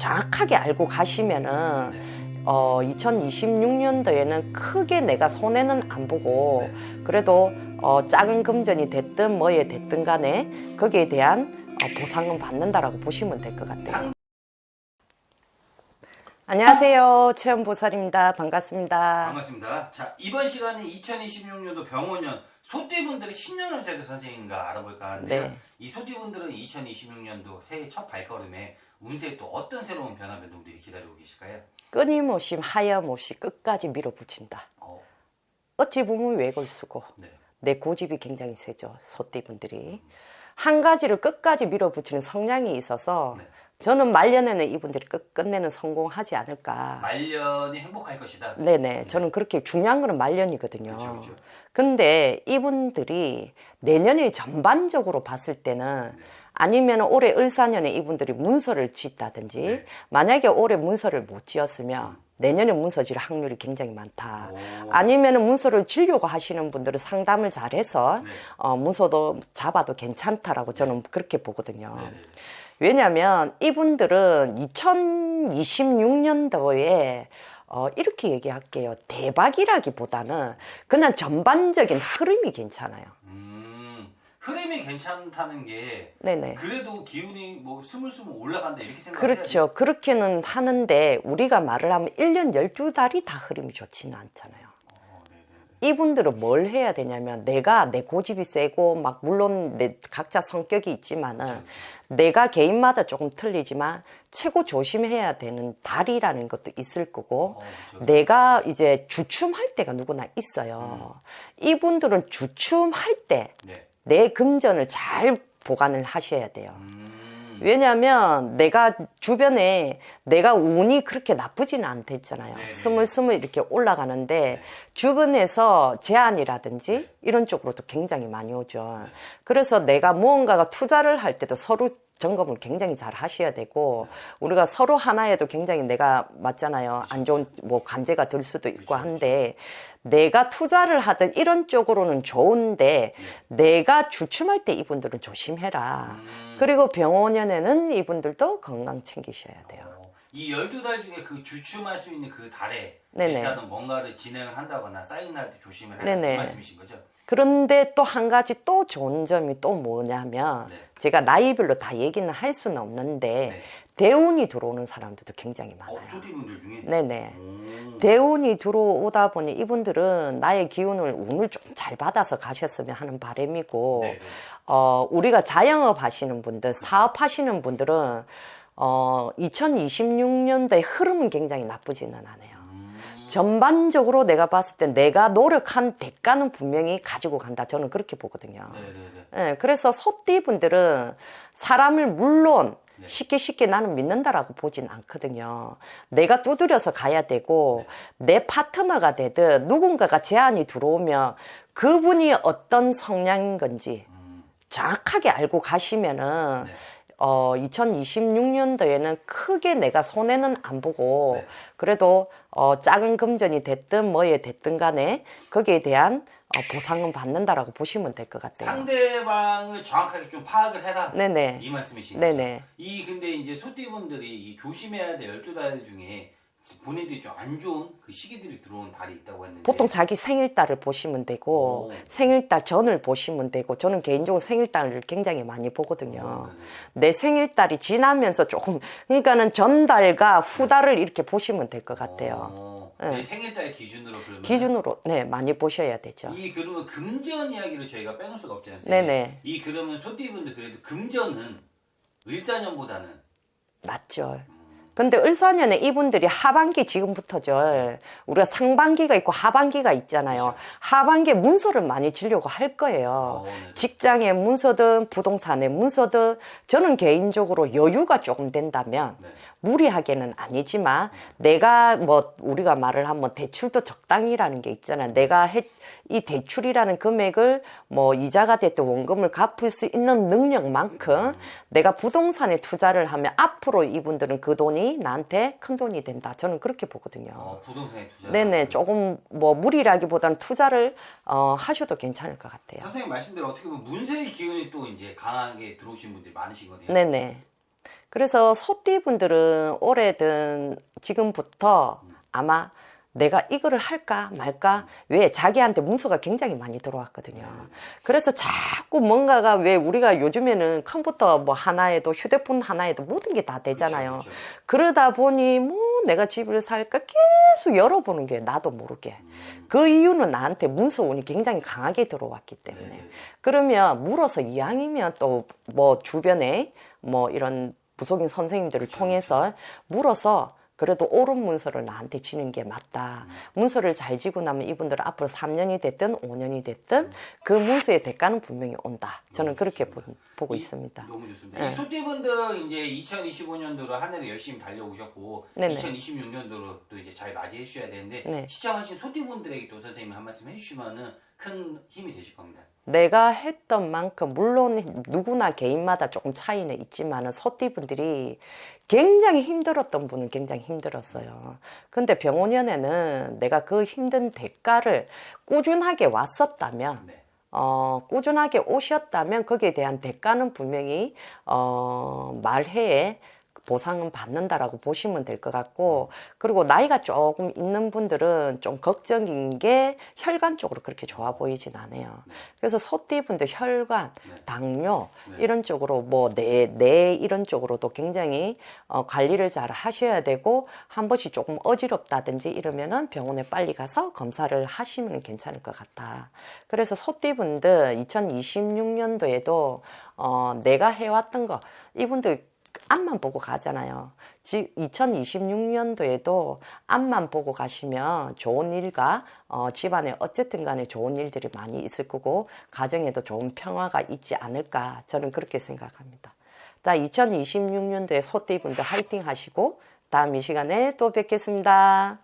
정확하게 알고 가시면은 네. 어, 2026년도에는 크게 내가 손해는 안 보고 네. 그래도 어, 작은 금전이 됐든 뭐에 됐든 간에 거기에 대한 어, 보상은 받는다라고 보시면 될 것 같아요. 상- 안녕하세요. 체험보살입니다. 반갑습니다. 반갑습니다. 자, 이번 시간에 2026년도 병원년 소띠분들의 신년을 제대 선생님과 알아볼까 하는데요. 네. 이 소띠분들은 2026년도 새해 첫 발걸음에 운세에 또 어떤 새로운 변화 변동들이 기다리고 계실까요? 끊임없이 하염없이 끝까지 밀어붙인다. 어, 어찌 보면 외골 쓰고 네. 내 고집이 굉장히 세죠. 소띠분들이. 한 가지를 끝까지 밀어붙이는 성향이 있어서 네. 저는 말년에는 이분들이 끝, 끝내는 성공하지 않을까. 말년이 행복할 것이다. 네네. 저는 그렇게 중요한 거는 말년이거든요. 그렇죠, 그렇죠. 근데 이분들이 내년에 전반적으로 봤을 때는 네. 아니면 올해 을사년에 이분들이 문서를 짓다든지 네. 만약에 올해 문서를 못 지었으면 내년에 문서 질 확률이 굉장히 많다. 오. 아니면 문서를 지려고 하시는 분들은 상담을 잘해서 네. 어, 문서도 잡아도 괜찮다라고 저는 그렇게 보거든요. 왜냐하면 이분들은 2026년도에 어, 이렇게 얘기할게요. 대박이라기보다는 그냥 전반적인 흐름이 괜찮아요. 음, 흐름이 괜찮다는 게 네네. 그래도 기운이 뭐 스물스물 올라간다 이렇게 생각해야 그렇죠. 그렇게는 하는데 우리가 말을 하면 1년 12달이 다 흐름이 좋지는 않잖아요. 이분들은 뭘 해야 되냐면 내가 내 고집이 세고 막 물론 내 각자 성격이 있지만은 그렇죠. 내가 개인마다 조금 틀리지만 최고 조심해야 되는 달이라는 것도 있을 거고 어, 그렇죠. 내가 이제 주춤할 때가 누구나 있어요. 이분들은 주춤할 때내 네. 금전을 잘 보관을 하셔야 돼요. 음, 왜냐하면 내가 주변에 내가 운이 그렇게 나쁘지는 않다 했잖아요. 네네. 스물 스물 이렇게 올라가는데 네. 주변에서 제안이라든지 이런 쪽으로도 굉장히 많이 오죠. 그래서 내가 무언가가 투자를 할 때도 서로 점검을 굉장히 잘 하셔야 되고 우리가 서로 하나에도 굉장히 내가 맞잖아요. 안 좋은 뭐 관제가 들 수도 있고 그렇죠, 한데 내가 투자를 하든 이런 쪽으로는 좋은데 내가 주춤할 때 이분들은 조심해라. 음. 그리고 병원연에는 이분들도 건강 챙기셔야 돼요. 어, 이 12달 중에 그 주춤할 수 있는 그 달에 네네. 일단은 뭔가를 진행을 한다거나 사인할 때 조심을 해라 네네. 그 말씀이신 거죠? 그런데 또 한 가지 또 좋은 점이 또 뭐냐면 네. 제가 나이별로 다 얘기는 할 수는 없는데 네. 대운이 들어오는 사람들도 굉장히 어, 많아요. 소띠분들 중에? 네네. 오. 대운이 들어오다 보니 이분들은 나의 기운을 운을 좀 잘 받아서 가셨으면 하는 바람이고 네, 네. 어, 우리가 자영업 하시는 분들, 사업 하시는 분들은 어, 2026년도의 흐름은 굉장히 나쁘지는 않아요. 음. 전반적으로 내가 봤을 때 내가 노력한 대가는 분명히 가지고 간다. 저는 그렇게 보거든요. 네, 네, 네. 예, 그래서 소띠 분들은 사람을 물론 네. 쉽게 쉽게 나는 믿는다라고 보진 않거든요. 내가 두드려서 가야 되고 내 파트너가 되든 누군가가 제안이 들어오면 그분이 어떤 성향인 건지 음. 정확하게 알고 가시면은 네. 어, 2026년도에는 크게 내가 손해는 안 보고 네. 그래도 어, 작은 금전이 됐든 뭐에 됐든 간에 거기에 대한 어, 보상은 받는다라고 보시면 될 것 같아요. 상대방을 정확하게 좀 파악을 해라. 네네. 이 말씀이신 거죠? 네네. 이 근데 이제 소띠분들이 이 조심해야 될 12달 중에 본인들이 좀 안 좋은 그 시기들이 들어온 달이 있다고 했는데 보통 자기 생일달을 보시면 되고 오. 생일달 전을 보시면 되고 저는 개인적으로 생일달을 굉장히 많이 보거든요. 어, 네네. 내 생일달이 지나면서 조금 그러니까는 전달과 후달을 이렇게 보시면 될 것 같아요. 어, 네. 내 생일달 기준으로 그러면 기준으로 네 많이 보셔야 되죠. 이 그러면 금전 이야기를 저희가 빼놓을 수가 없지 않습니까? 네네. 이 그러면 소띠분들 그래도 금전은 을사년보다는 맞죠. 근데 을사년에 이분들이 하반기 지금부터죠. 우리가 상반기가 있고 하반기가 있잖아요. 그렇죠. 하반기에 문서를 많이 지려고 할 거예요. 어, 네네. 직장의 문서든 부동산의 문서든 저는 개인적으로 여유가 조금 된다면 네. 무리하게는 아니지만 내가 뭐 우리가 말을 하면 대출도 적당히라는 게 있잖아요. 내가 해, 이 대출이라는 금액을 뭐 이자가 됐든 원금을 갚을 수 있는 능력만큼 내가 부동산에 투자를 하면 앞으로 이분들은 그 돈이 나한테 큰 돈이 된다. 저는 그렇게 보거든요. 어, 부동산에 투자. 네네 조금 뭐 무리라기보다는 투자를 어, 하셔도 괜찮을 것 같아요. 선생님 말씀대로 어떻게 보면 문세의 기운이 또 이제 강하게 들어오신 분들이 많으신 거네요. 네네. 그래서 소띠 분들은 올해든 지금부터 아마 내가 이거를 할까 말까 왜 자기한테 문서가 굉장히 많이 들어왔거든요. 그래서 자꾸 뭔가가 왜 우리가 요즘에는 컴퓨터 뭐 하나에도 휴대폰 하나에도 모든 게 다 되잖아요. 그렇죠, 그렇죠. 그러다 보니 뭐 내가 집을 살까 계속 열어보는 게 나도 모르게. 그 이유는 나한테 문서운이 굉장히 강하게 들어왔기 때문에. 네, 네. 그러면 물어서 이왕이면 또 뭐 주변에 뭐 이런 부속인 선생님들을 통해서 물어서 그래도 옳은 문서를 나한테 지는 게 맞다. 음. 문서를 잘 지고 나면 이분들은 앞으로 3년이 됐든 5년이 됐든 음. 그 문서의 대가는 분명히 온다. 저는 그렇게 보, 이- 있습니다. 너무 좋습니다. 네. 이 소띠분들 이제 2025년도로 한 해도 열심히 달려오셨고 네네. 2026년도로 또 이제 잘 맞이해 주셔야 되는데 네. 시청하신 소띠분들에게 또 선생님 한 말씀 해주시면은 큰 힘이 되실 겁니다. 내가 했던 만큼 물론 누구나 개인마다 조금 차이는 있지만은 소띠분들이 굉장히 힘들었던 분은 굉장히 힘들었어요. 근데 병원연에는 내가 그 힘든 대가를 꾸준하게 왔었다면 네. 어, 꾸준하게 오셨다면 거기에 대한 대가는 분명히 어, 말해에 보상은 받는다라고 보시면 될 것 같고 그리고 나이가 조금 있는 분들은 좀 걱정인 게 혈관 쪽으로 그렇게 좋아 보이진 않아요. 그래서 소띠분들 혈관, 네. 당뇨 네. 이런 쪽으로 뭐뇌뇌 이런 쪽으로도 굉장히 어, 관리를 잘 하셔야 되고 한 번씩 조금 어지럽다든지 이러면은 병원에 빨리 가서 검사를 하시면 괜찮을 것 같다. 그래서 소띠분들 2026년도에도 어, 내가 해왔던 거 이분들 앞만 보고 가잖아요. 즉 2026년도에도 앞만 보고 가시면 좋은 일과 어, 집안에 어쨌든 간에 좋은 일들이 많이 있을 거고 가정에도 좋은 평화가 있지 않을까 저는 그렇게 생각합니다. 자, 2026년도에 소띠분들 화이팅 하시고 다음 이 시간에 또 뵙겠습니다.